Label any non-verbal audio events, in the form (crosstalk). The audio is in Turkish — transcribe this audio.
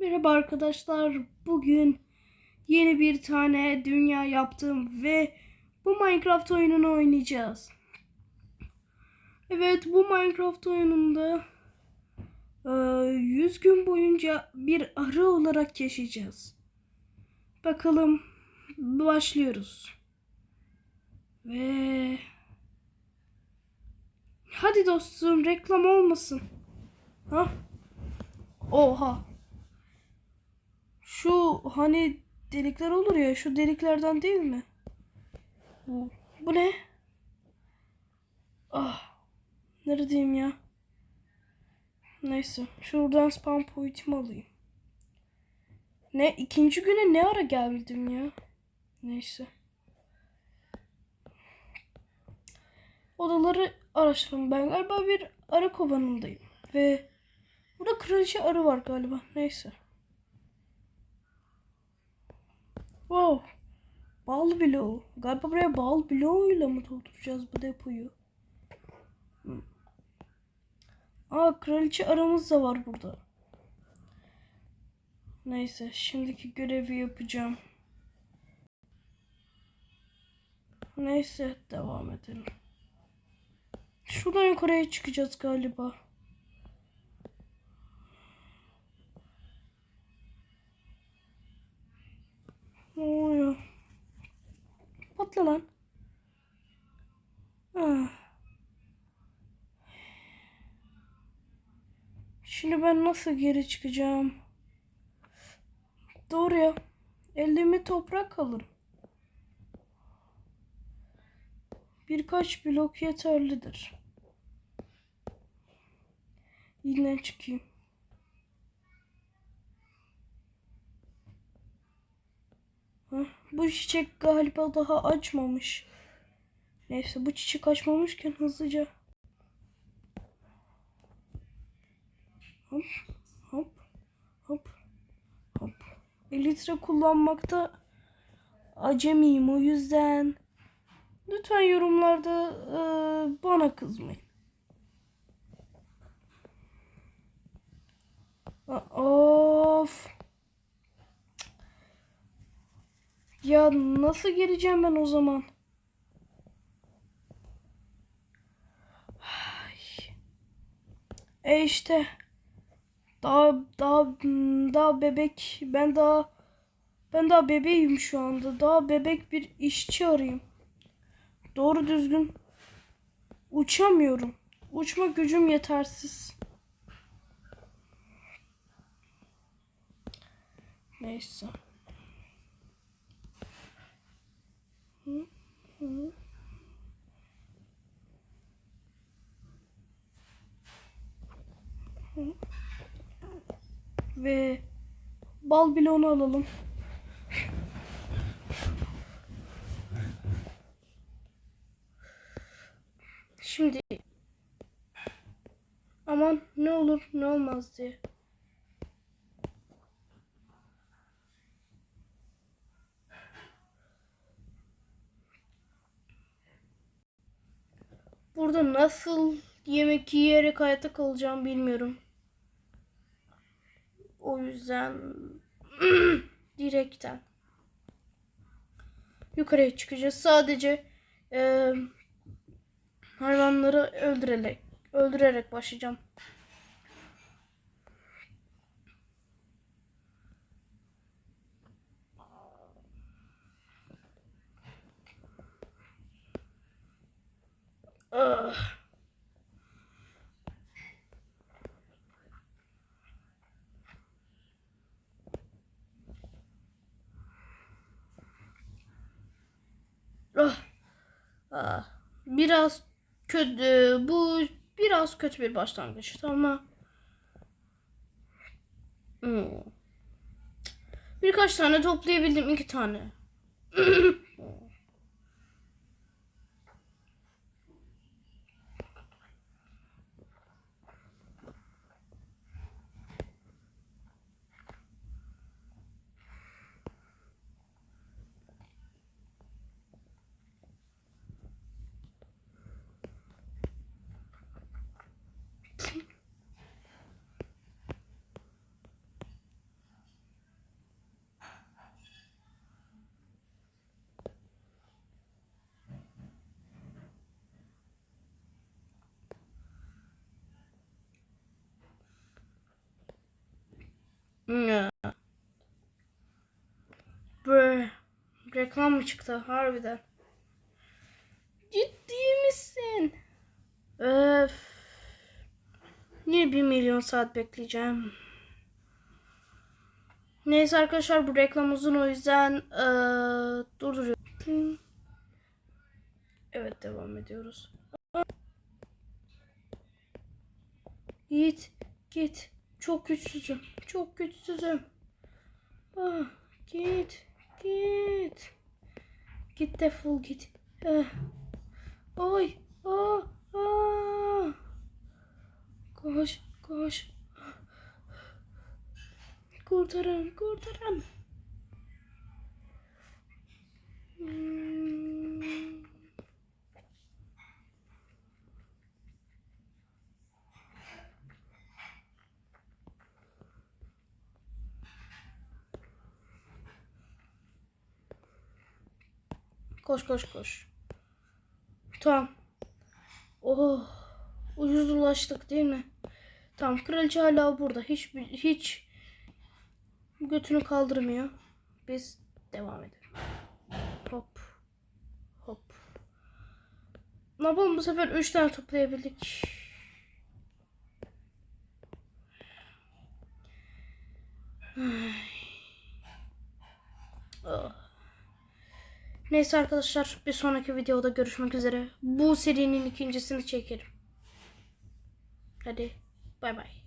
Merhaba arkadaşlar. Bugün yeni bir tane dünya yaptım ve bu Minecraft oyununu oynayacağız. Evet bu Minecraft oyununda e, 100 gün boyunca bir arı olarak yaşayacağız. Bakalım başlıyoruz. Ve hadi dostum reklam olmasın. Ha? Oha. Şu hani delikler olur ya şu deliklerden değil mi? Bu, bu ne? Ah. Neredeyim ya? Neyse. Şuradan spam point'imi alayım. Ne? ikinci güne ne ara geldim ya? Neyse. Odaları araştırdım. Ben galiba bir arı kovanındayım. Ve burada kraliçe arı var galiba. Neyse. Wow. Bal bloğu. Galiba buraya bal bloğuyla mı dolduracağız bu depoyu? Hmm. Aa kraliçe aramız da var burada. Neyse şimdiki görevi yapacağım. Neyse devam edelim. Şuradan yukarıya çıkacağız galiba. Ne oluyor? Patla lan. Ah. Şimdi ben nasıl geri çıkacağım? Doğru ya. Elime toprak alırım. Birkaç blok yeterlidir. Yine çıkayım. Bu çiçek galiba daha açmamış. Neyse bu çiçek açmamışken hızlıca. Hop hop hop hop. Elitre kullanmakta acemiyim o yüzden. Lütfen yorumlarda e, bana kızmayın. Of. Ya nasıl geleceğim ben o zaman? Ay. E işte daha daha daha bebek ben daha ben daha bebeğim şu anda. Daha bebek bir işçi arayayım. Doğru düzgün uçamıyorum. Uçma gücüm yetersiz. Neyse. Ve bal bloğunu alalım. Şimdi aman ne olur ne olmaz diye. Burada nasıl yemek yiyerek hayatta kalacağım bilmiyorum. O yüzden (clears throat) direkten yukarıya çıkacağız. Sadece e, hayvanları öldürerek öldürerek başlayacağım. Ugh. Ah. Ah. Biraz kötü bu biraz kötü bir başlangıç ama hmm. birkaç tane toplayabildim iki tane. (clears throat) Ya. Bre. Reklam mı çıktı harbiden? Ciddi misin? Öf. Niye bir milyon saat bekleyeceğim? Neyse arkadaşlar bu reklam uzun o yüzden eee durduruyorum. Evet devam ediyoruz. Git git. Çok güçsüzüm. Çok güçsüzüm. Ah, git git. Git defol git. Eh. Oy. Aa, aa. Koş koş. Kurtarın kurtarın. Koş koş koş. Tamam. Oh. Ucuz ulaştık değil mi? Tamam kraliçe hala burada. Hiç hiç götünü kaldırmıyor. Biz devam edelim. Hop. Hop. Ne yapalım bu sefer 3 tane toplayabildik. Ay. Ah. Neyse arkadaşlar bir sonraki videoda görüşmek üzere. Bu serinin ikincisini çekerim. Hadi bay bay.